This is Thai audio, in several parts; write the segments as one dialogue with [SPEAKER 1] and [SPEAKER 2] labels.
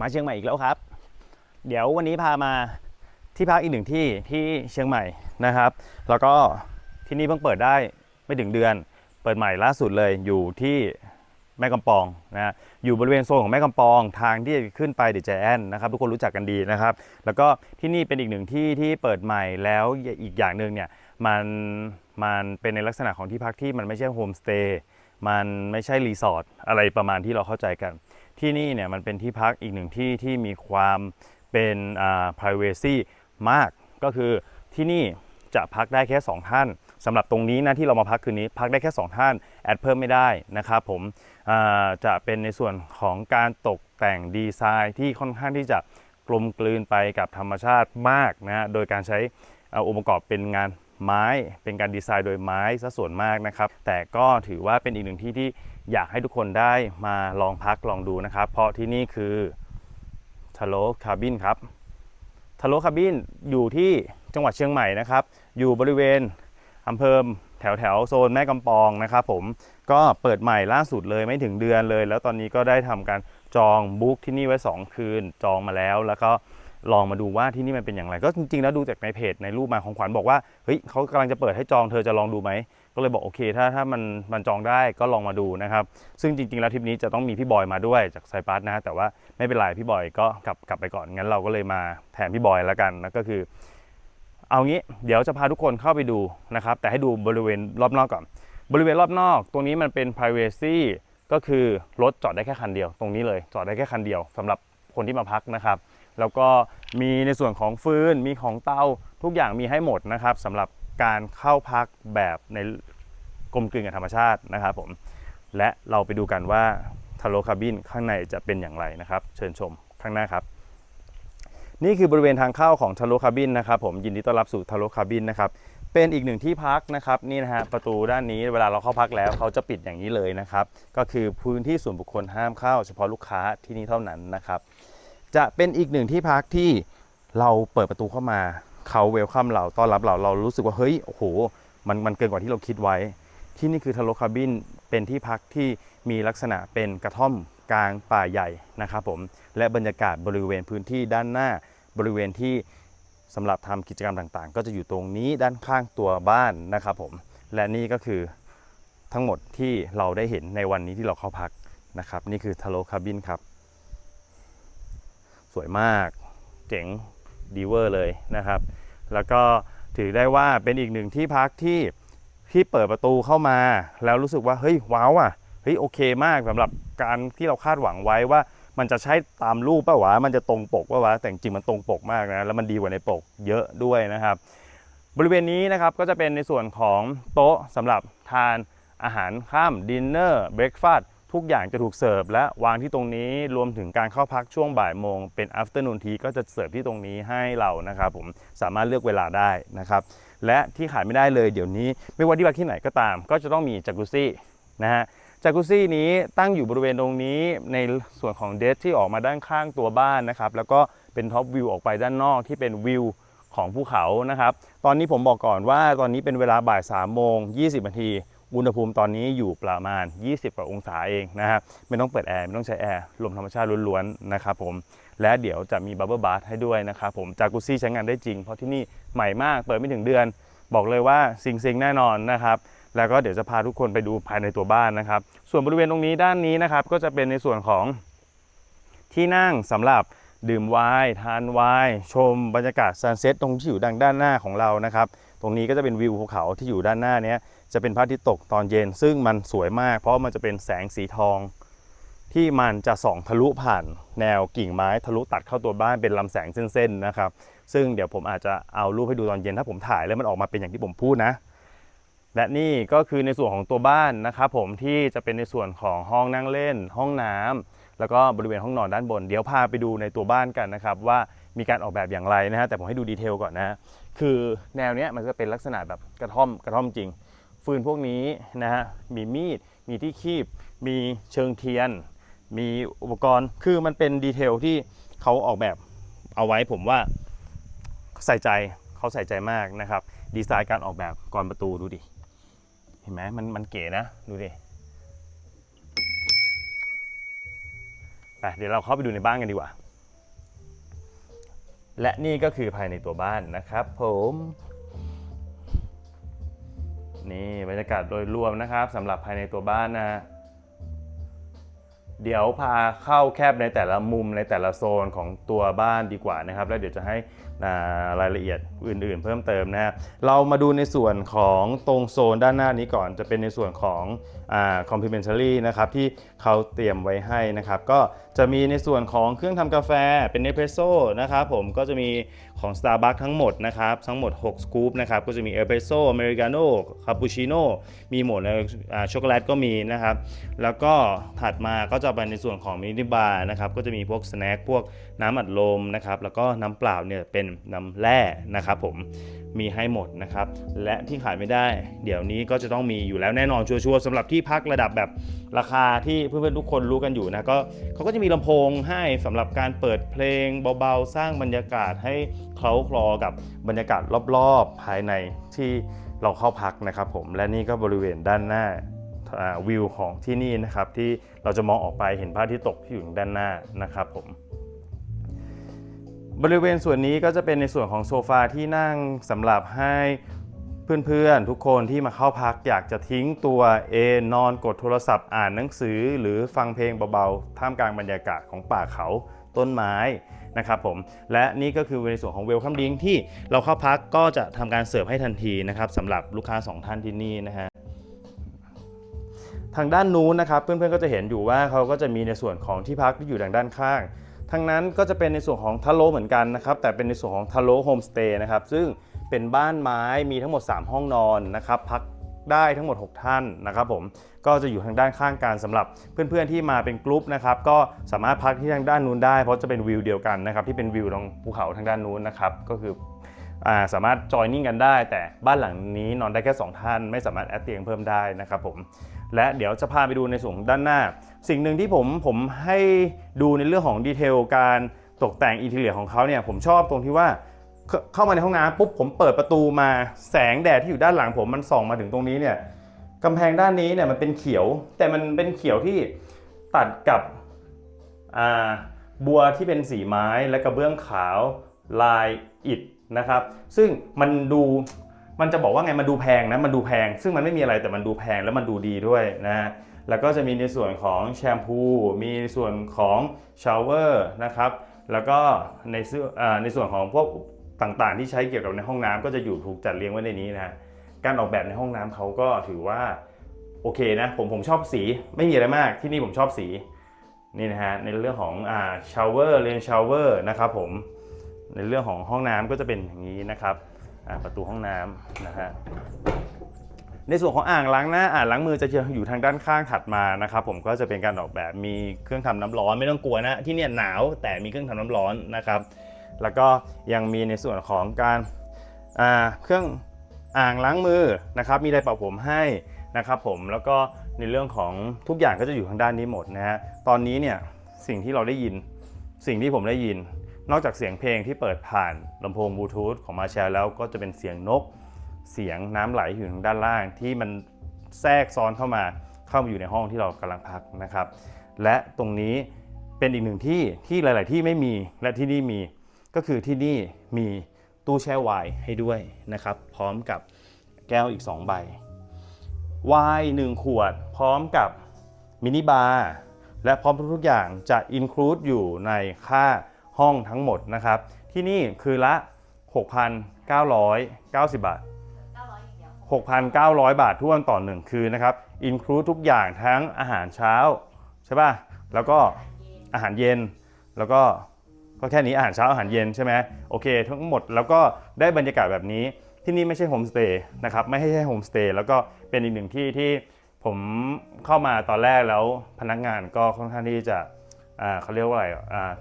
[SPEAKER 1] มาเชียงใหม่อีกแล้วครับ เดี๋ยววันนี้พามาที่พักอีกหนึ่งที่ที่เชียงใหม่นะครับ แล้วก็ที่นี่เพิ่งเปิดได้ไม่ถึงเดือน เปิดใหม่ล่าสุดเลยอยู่ที่แม่กำปองนะฮะอยู่บริเวณโซนของแม่กำปองทางที่จะขึ้นไปเดอะแจนนะครับทุกคนรู้จักกันดีนะครับ แล้วก็ที่นี่เป็นอีกหนึ่งที่ที่เปิดใหม่แล้วอีกอย่างหนึ่งเนี่ยมันมันเป็นในลักษณะของที่พักที่มันไม่ใช่โฮมสเตย์มันไม่ใช่รีสอร์ทอะไรประมาณที่เราเข้าใจกัน ที่นี่เนี่ยมันเป็นที่พักอีกหนึ่งที่ที่มีความเป็นอ่า privacy มากก็คือที่นี่จะพักได้แค่ 2 ท่านสำหรับตรงนี้นะที่เรามาพักคืนนี้ พักได้แค่ 2 ท่านแอดเพิ่มไม่ได้นะครับผมอ่าจะเป็นในส่วนของการตกแต่งดีไซน์ที่ค่อนข้างที่จะกลมกลืนไปกับธรรมชาติมากนะฮะโดยการใช้อ่าองค์ประกอบเป็นงาน ไม้เป็นการดีไซน์โดยไม้ซะส่วนมากนะครับ แต่ก็ถือว่าเป็นอีกหนึ่งที่ที่อยากให้ทุกคนได้มาลองพักลองดูนะครับ เพราะที่นี่คือทะโลคาบินครับทะโลคาบินอยู่ที่จังหวัดเชียงใหม่นะครับ อยู่บริเวณอำเภอแถวแถวโซนแม่กำปองนะครับผมก็เปิดใหม่ล่าสุดเลยไม่ถึงเดือนเลย แล้วตอนนี้ก็ได้ทำการจองบุ๊กที่นี่ไว้ 2 คืนจองมาแล้ว แล้วก็ ลองมาดูว่าที่นี่มันเป็นอย่างไร ก็จริงๆแล้วดูจากในเพจในรูปมาของขวัญบอกว่าเฮ้ยเขากำลังจะเปิดให้จองเธอจะลองดูไหมก็เลยบอกโอเค ถ้าถ้ามันมันจองได้ก็ลองมาดูนะครับซึ่งจริงๆแล้วทริปนี้จะต้องมีพี่บอยมาด้วยจากไซปัสนะแต่ว่าไม่เป็นไรพี่บอยก็กลับกลับไปก่อนงั้นเราก็เลยมาแทนพี่บอยแล้วกันนะก็คือ เอางี้เดี๋ยวจะพาทุกคนเข้าไปดูนะครับแต่ให้ดูบริเวณรอบนอกก่อน บริเวณรอบนอก ตรงนี้มันเป็น privacy ก็คือรถจอดได้แค่คันเดียว ตรงนี้เลยจอดได้แค่คันเดียวสำหรับคนที่มาพักนะครับ แล้วก็มีในส่วนของฟืนมีของเตาทุกอย่างมีให้หมดนะครับสำหรับการเข้าพักแบบในกลมกลืนกับธรรมชาตินะครับผมและเราไปดูกันว่าทาโลคาบินข้างในจะเป็นอย่างไรนะครับ เชิญชมข้างหน้าครับ นี่คือบริเวณทางเข้าของทาโลคาบินนะครับ ผมยินดีต้อนรับสู่ทาโลคาบินนะครับเป็นอีกหนึ่งที่พักนะครับนี่นะฮะประตูด้านนี้เวลาเราเข้าพักแล้วเขาจะปิดอย่างนี้เลยนะครับ ก็คือพื้นที่ส่วนบุคคลห้ามเข้า เฉพาะลูกค้าที่นี่เท่านั้นนะครับ จะเป็นอีกหนึ่งที่พักที่เราเปิดประตูเข้ามาเขาเวลคัมเราต้อนรับเราเรารู้สึกว่าเฮ้ยโอ้โหมันมันเกินกว่าที่เราคิดไว้ ที่นี่คือทาโลคาบินเป็นที่พักที่มีลักษณะเป็นกระท่อมกลางป่าใหญ่นะครับผมและบรรยากาศบริเวณพื้นที่ด้านหน้าบริเวณที่สำหรับทำกิจกรรมต่างๆ ก็จะอยู่ตรงนี้ด้านข้างตัวบ้านนะครับผมและนี่ก็คือทั้งหมดที่เราได้เห็นในวันนี้ที่เราเข้าพักนะครับ นี่คือทาโลคาบินครับ สวยมากเจ๋งดีเวอร์เลยนะครับ แล้วก็ถือได้ว่าเป็นอีกหนึ่งที่พักที่ที่เปิดประตูเข้ามา แล้วรู้สึกว่าเฮ้ยว้าวอะเฮ้ยโอเคมากสำหรับการที่เราคาดหวังไว้ว่ามันจะใช้ตามรูปป่าวะมันจะตรงปกป่าวะแต่จริงมันตรงปกมากนะแล้วมันดีกว่าในปกเยอะด้วยนะครับ บริเวณนี้นะครับก็จะเป็นในส่วนของโต๊ะสำหรับทานอาหารข้ามดินเนอร์เบรกฟาสต์ ทุกอย่างจะถูกเสิร์ฟและวางที่ตรงนี้รวมถึงการเข้าพักช่วงบ่ายโมงเป็น afternoon tea ก็จะเสิร์ฟที่ตรงนี้ให้เรานะครับผมสามารถเลือกเวลาได้นะครับและที่ขาดไม่ได้เลยเดี๋ยวนี้ ไม่ว่าที่พักที่ไหนก็ตาม ก็จะต้องมีจากุซี่นะฮะจากุซี่นี้ตั้งอยู่บริเวณตรงนี้ในส่วนของเดสที่ออกมาด้านข้างตัวบ้านนะครับแล้วก็เป็นท็อปวิวออกไปด้านนอกที่เป็นวิวของภูเขานะครับ ตอนนี้ผมบอกก่อนว่าตอนนี้เป็นเวลาบ่าย3โมง20นาที อุณหภูมิตอนนี้อยู่ประมาณ 20 กว่าองศาเองนะครับไม่ต้องเปิดแอร์ไม่ต้องใช้แอร์ลมธรรมชาติล้วนๆนะครับผมและเดี๋ยวจะมีบับเบิลบาร์ให้ด้วยนะครับผมจากุซี่ใช้งานได้จริง เพราะที่นี่ใหม่มากเปิดไม่ถึงเดือน บอกเลยว่าซิงซิงแน่นอนนะครับแล้วก็เดี๋ยวจะพาทุกคนไปดูภายในตัวบ้านนะครับ ส่วนบริเวณตรงนี้ด้านนี้นะครับก็จะเป็นในส่วนของที่นั่งสำหรับดื่มไวน์ทานไวน์ชมบรรยากาศซันเซ็ตตรงที่อยู่ดังด้านหน้าของเรานะครับ ตรงนี้ก็จะเป็นวิวภูเขาที่อยู่ด้านหน้าเนี้ยจะเป็นพระอาทิตย์ตกตอนเย็น ซึ่งมันสวยมาก เพราะมันจะเป็นแสงสีทอง ที่มันจะส่องทะลุผ่านแนวกิ่งไม้ทะลุตัดเข้าตัวบ้านเป็นลำแสงเส้นๆนะครับ ซึ่งเดี๋ยวผมอาจจะเอารูปให้ดูตอนเย็นถ้าผมถ่ายแล้วมันออกมาเป็นอย่างที่ผมพูดนะและนี่ก็คือในส่วนของตัวบ้านนะครับผมที่จะเป็นในส่วนของห้องนั่งเล่น ห้องน้ำแล้วก็บริเวณห้องนอนด้านบน เดี๋ยวพาไปดูในตัวบ้านกันนะครับว่ามีการออกแบบอย่างไรนะฮะแต่ผมให้ดูดีเทลก่อนนะ คือแนวเนี้ยมันจะเป็นลักษณะแบบกระท่อมกระท่อมจริง ฟืนพวกนี้นะฮะมีมีด มีที่คีบ มีเชิงเทียน มีอุปกรณ์คือมันเป็นดีเทลที่เขาออกแบบเอาไว้ผมว่าใส่ใจเขาใส่ใจมากนะครับ ดีไซน์การออกแบบกรอนประตูดูดิ เห็นไหมมันมันเก๋นะ ดูดิไปเดี๋ยวเราเข้าไปดูในบ้านกันดีกว่า และนี่ก็คือภายในตัวบ้านนะครับผมนี่บรรยากาศโดยรวมนะครับสำหรับภายในตัวบ้านนะ เดี๋ยวพาเข้าแคบในแต่ละมุมในแต่ละโซนของตัวบ้านดีกว่านะครับ แล้วเดี๋ยวจะให้ รายละเอียดอื่นๆ เพิ่มเติมนะฮะเรามาดูในส่วนของตรงโซนด้านหน้านี้ก่อนจะเป็นในส่วนของอ complimentary นะครับที่เขาเตรียมไว้ให้นะครับก็จะมีในส่วนของเครื่องทำกาแฟเป็นเนสเพรสโซ่นะครับผมก็จะมีของ Starbucks ทั้งหมดนะครับทั้งหมด 6 สกู๊ปนะครับก็จะมีเอสเปรสโซ่อเมริกาโน่คาปูชิโน่มีหมดเลยอ่าช็อกโกแลตก็มีนะครับแล้วก็ถัดมาก็จะเป็นในส่วนของมินิบาร์นะครับก็จะมีพวกสแน็คพวก น้ำอัดลมนะครับแล้วก็น้ำเปล่าเนี่ยเป็นน้ำแร่นะครับผมมีให้หมดนะครับและที่ขายไม่ได้ เดี๋ยวนี้ก็จะต้องมีอยู่แล้วแน่นอนชัวร์ๆสำหรับที่พักระดับแบบราคาที่เพื่อนๆทุกคนรู้กันอยู่นะก็เขาก็จะมีลำโพงให้สำหรับการเปิดเพลงเบาๆ สร้างบรรยากาศให้เคล้าคลอกับบรรยากาศรอบๆ ภายในที่เราเข้าพักนะครับผมและนี่ก็บริเวณด้านหน้าอ่าวิวของที่นี่นะครับที่เราจะมองออกไปเห็นพระอาทิตย์ตกที่อยู่ด้านหน้านะครับผม บริเวณส่วนนี้ก็จะเป็นในส่วนของโซฟาที่นั่งสำหรับให้เพื่อนๆ ทุกคนที่มาเข้าพักอยากจะทิ้งตัวเอนนอนกดโทรศัพท์อ่านหนังสือ หรือฟังเพลงเบาๆ ท่ามกลางบรรยากาศของป่าเขาต้นไม้นะครับผมและนี่ก็คือในส่วนของเวลคัมดิงที่เราเข้าพักก็จะทำการเสิร์ฟให้ทันทีนะครับสำหรับลูกค้าสองท่านที่นี่นะฮะทางด้านนู้นนะครับเพื่อนๆก็จะเห็นอยู่ว่าเขาก็จะมีในส่วนของที่พักที่อยู่ทางด้านข้าง ทางนั้นก็จะเป็นในส่วนของทาโลเหมือนกันนะครับ แต่เป็นในส่วนของทาโลโฮมสเตย์นะครับ ซึ่งเป็นบ้านไม้มีทั้งหมด 3 ห้องนอนนะครับ พักได้ทั้งหมด 6 ท่านนะครับผมก็จะอยู่ทางด้านข้างกันสำหรับเพื่อนๆที่มาเป็นกลุ่มนะครับก็สามารถพักที่ทางด้านนู้นได้ เพราะจะเป็นวิวเดียวกันนะครับที่เป็นวิวตรงภูเขาทางด้านนู้นนะครับก็คืออาสามารถจอยนิ่งกันได้ แต่บ้านหลังนี้นอนได้แค่ 2 ท่าน ไม่สามารถแอดเตียงเพิ่มได้นะครับผม และเดี๋ยวจะพาไปดูในส่วนด้านหน้า สิ่งหนึ่งที่ผมผมให้ดูในเรื่องของดีเทลการตกแต่งอินทีเลียของเขาเนี่ยผมชอบตรงที่ว่าเข้ามาในห้องน้ำปุ๊บผมเปิดประตูมาแสงแดดที่อยู่ด้านหลังผมมันส่องมาถึงตรงนี้เนี่ยกำแพงด้านนี้เนี่ยมันเป็นเขียว แต่มันเป็นเขียวที่ตัดกับบัวที่เป็นสีไม้และกระเบื้องขาวลายอิฐนะครับ ซึ่งมันดู มันจะบอกว่าไงมันดูแพงนะมันดูแพง ซึ่งมันไม่มีอะไรแต่มันดูแพงแล้วมันดูดีด้วยนะแล้วก็จะมีในส่วนของแชมพู มีในส่วนของชาวเวอร์นะครับแล้วก็ในส่วนอ่าในส่วนของพวกต่างๆ ที่ใช้เกี่ยวกับในห้องน้ำก็จะอยู่ถูกจัดเรียงไว้ในนี้นะการออกแบบในห้องน้ำเขาก็ถือว่าโอเคนะผมผมชอบสีไม่มีอะไรมากที่นี่ผมชอบสีนี่นะฮะในเรื่องของอ่าชาวเวอร์เรียนชาวเวอร์นะครับผมในเรื่องของห้องน้ำก็จะเป็นอย่างนี้นะครับ ประตูห้องน้ำนะฮะในส่วนของอ่างล้างหน้าอ่างล้างมือจะอยู่ทางด้านข้างถัดมานะครับผมก็จะเป็นการออกแบบมีเครื่องทำน้ำร้อนไม่ต้องกลัวนะที่เนี่ยหนาวแต่มีเครื่องทำน้ำร้อนนะครับ แล้วก็ยังมีในส่วนของการเครื่องอ่างล้างมือนะครับ มีไดร์เป่าผมให้นะครับ ผมแล้วก็ในเรื่องของทุกอย่างก็จะอยู่ทางด้านนี้หมดนะฮะตอนนี้เนี่ยสิ่งที่เราได้ยินสิ่งที่ผมได้ยิน นอกจากเสียงเพลงที่เปิดผ่านลำโพงบลูทูธของมาแชร์แล้วก็จะเป็นเสียงนก เสียงน้ำไหลอยู่ทางด้านล่าง ที่มันแทรกซ้อนเข้ามาเข้ามาอยู่ในห้องที่เรากำลังพักนะครับ และตรงนี้เป็นอีกหนึ่งที่ที่หลาย ๆ ที่ไม่มีและที่นี่มี ก็คือที่นี่มีตู้แช่ไวน์ให้ด้วยนะครับ พร้อมกับแก้วอีก 2 ใบไวน์1ขวด พร้อมกับมินิบาร์และพร้อมทุกๆอย่างจะอินคลูดอยู่ในค่า ห้องทั้งหมดนะครับ ที่นี่คือละ 6,990 บาท
[SPEAKER 2] 900อย่างเดียว
[SPEAKER 1] 6,900 บาททุกวันต่อหนึ่งคืนนะครับอินคลูดทุกอย่างทั้งอาหารเช้าใช่ป่ะ แล้วก็
[SPEAKER 2] อาหารเย็น
[SPEAKER 1] แล้วก็ก็แค่นี้อาหารเช้าอาหารเย็นใช่ไหมโอเค ทั้งหมดแล้วก็ได้บรรยากาศแบบนี้ที่นี่ไม่ใช่โฮมสเตย์นะครับไม่ใช่โฮมสเตย์แล้วก็เป็นอีกหนึ่งที่ที่ผมเข้ามาตอนแรกแล้วพนักงานก็ค่อนข้างที่จะ เขาเรียกว่าอะไร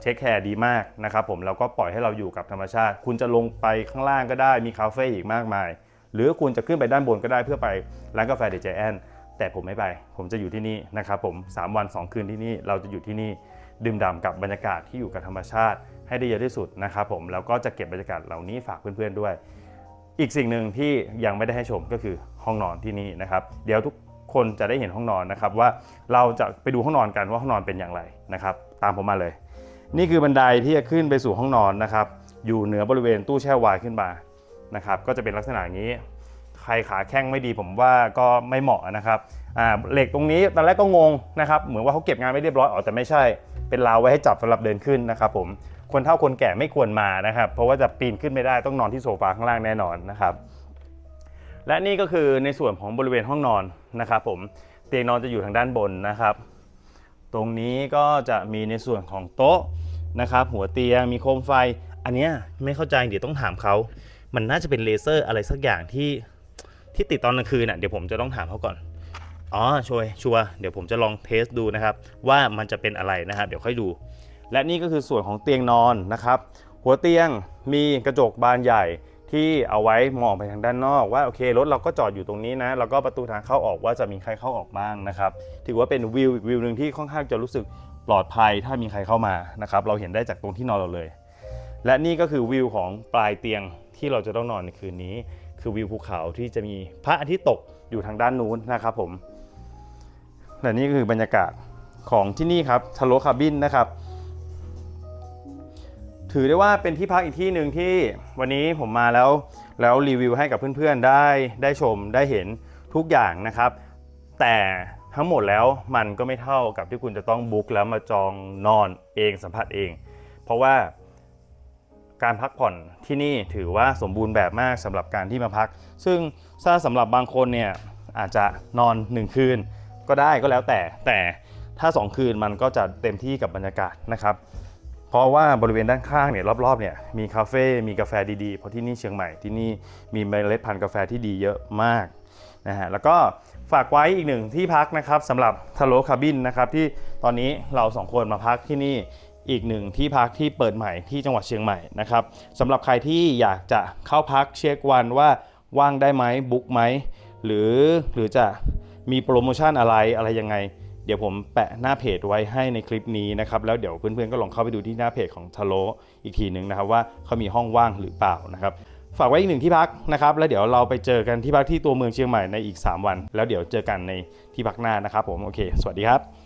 [SPEAKER 1] เทคแคร์ดีมากนะครับผมแล้วก็ปล่อยให้เราอยู่กับธรรมชาติ คุณจะลงไปข้างล่างก็ได้มีคาเฟ่อีกมากมาย หรือคุณจะขึ้นไปด้านบนก็ได้เพื่อไปร้านกาแฟเดจแอนแต่ผมไม่ไป ผมจะอยู่ที่นี่นะครับผม 3 วัน 2 คืนที่นี่เราจะอยู่ที่นี่ดื่มด่ำกับบรรยากาศที่อยู่กับธรรมชาติ ให้ได้เยอะที่สุดนะครับผมแล้วก็จะเก็บบรรยากาศเหล่านี้ฝากเพื่อนๆด้วย อีกสิ่งหนึ่งที่ยังไม่ได้ให้ชมก็คือห้องนอนที่นี่นะครับเดี๋ยวทุก คนจะได้เห็นห้องนอนนะครับว่าเราจะไปดูห้องนอนกันว่าห้องนอนเป็นอย่างไรนะครับ ตามผมมาเลย นี่คือบันไดที่จะขึ้นไปสู่ห้องนอนนะครับ อยู่เหนือบริเวณตู้แช่ไวน์ขึ้นมานะครับ ก็จะเป็นลักษณะอย่างนี้ ใครขาแข้งไม่ดีผมว่าก็ไม่เหมาะนะครับเหล็กตรงนี้ตอนแรกก็งงนะครับ เหมือนว่าเขาเก็บงานไม่เรียบร้อยอ๋อแต่ไม่ใช่ เป็นราวไว้ให้จับสำหรับเดินขึ้นนะครับผมคนเฒ่าคนแก่ไม่ควรมานะครับ เพราะว่าจะปีนขึ้นไม่ได้ต้องนอนที่โซฟาข้างล่างแน่นอนนะครับ และนี่ก็คือในส่วนของบริเวณห้องนอนนะครับผมเตียงนอนจะอยู่ทางด้านบนนะครับ ตรงนี้ก็จะมีในส่วนของโต๊ะนะครับ หัวเตียงมีโคมไฟ อันเนี้ยไม่เข้าใจเดี๋ยวต้องถามเขา มันน่าจะเป็นเลเซอร์อะไรสักอย่างที่ที่ติดตอนกลางคืนน่ะเดี๋ยวผมจะต้องถามเขาก่อนอ๋อช่วยชัวร์เดี๋ยวผมจะลองเทสดูนะครับ ว่ามันจะเป็นอะไรนะครับ เดี๋ยวค่อยดู และนี่ก็คือส่วนของเตียงนอนนะครับ หัวเตียงมีกระจกบานใหญ่ ที่เอาไว้มองไปทางด้านนอกว่าโอเครถเราก็จอดอยู่ตรงนี้นะแล้วก็ประตูทางเข้าออกว่าจะมีใครเข้าออกบ้างนะครับถือว่าเป็นวิวอีกวิวหนึ่งที่ค่อนข้างจะรู้สึกปลอดภัยถ้ามีใครเข้ามานะครับเราเห็นได้จากตรงที่นอนเราเลย และนี่ก็คือวิวของปลายเตียงที่เราจะต้องนอนในคืนนี้ คือวิวภูเขาที่จะมีพระอาทิตย์ตกอยู่ทางด้านนู้นนะครับผมและนี่คือบรรยากาศของที่นี่ครับทะโลคาบินนะครับ ถือได้ว่าเป็นที่พักอีกที่หนึ่งที่วันนี้ผมมาแล้ว แล้วรีวิวให้กับเพื่อนๆได้ได้ชมได้เห็นทุกอย่างนะครับ แต่ทั้งหมดแล้วมันก็ไม่เท่ากับที่คุณจะต้องบุ๊กแล้วมาจองนอนเองสัมผัสเอง เพราะว่าการพักผ่อนที่นี่ถือว่าสมบูรณ์แบบมากสำหรับการที่มาพัก ซึ่งถ้าสำหรับบางคนเนี่ยอาจจะนอน 1 คืนก็ได้ก็แล้วแต่แต่ถ้า 2 คืนมันก็จะเต็มที่กับบรรยากาศนะครับ เพราะว่าบริเวณด้านข้างเนี่ยรอบๆเนี่ยมีคาเฟ่ มีกาแฟดีๆ เพราะที่นี่เชียงใหม่ที่นี่มีเมล็ดพันธุ์กาแฟที่ดีเยอะมากนะฮะแล้วก็ฝากไว้อีกหนึ่งที่พักนะครับสำหรับทะโลคาบินนะครับที่ตอนนี้เราสองคนมาพักที่นี่อีกหนึ่งที่พักที่เปิดใหม่ที่จังหวัดเชียงใหม่นะครับสำหรับใครที่อยากจะเข้าพักเช็ควันว่าว่างได้ไหมบุ๊กไหมหรือหรือจะมีโปรโมชั่นอะไรอะไรยังไง เดี๋ยวผมแปะหน้าเพจไว้ให้ในคลิปนี้นะครับแล้วเดี๋ยวเพื่อนๆก็ลองเข้าไปดูที่หน้าเพจของทะโลอีกทีหนึ่งนะครับว่าเขามีห้องว่างหรือเปล่านะครับฝากไว้อีกหนึ่งที่พักนะครับ แล้วเดี๋ยวเราไปเจอกันที่พักที่ตัวเมืองเชียงใหม่ในอีก 3 วัน แล้วเดี๋ยวเจอกันในที่พักหน้านะครับผมโอเค สวัสดีครับ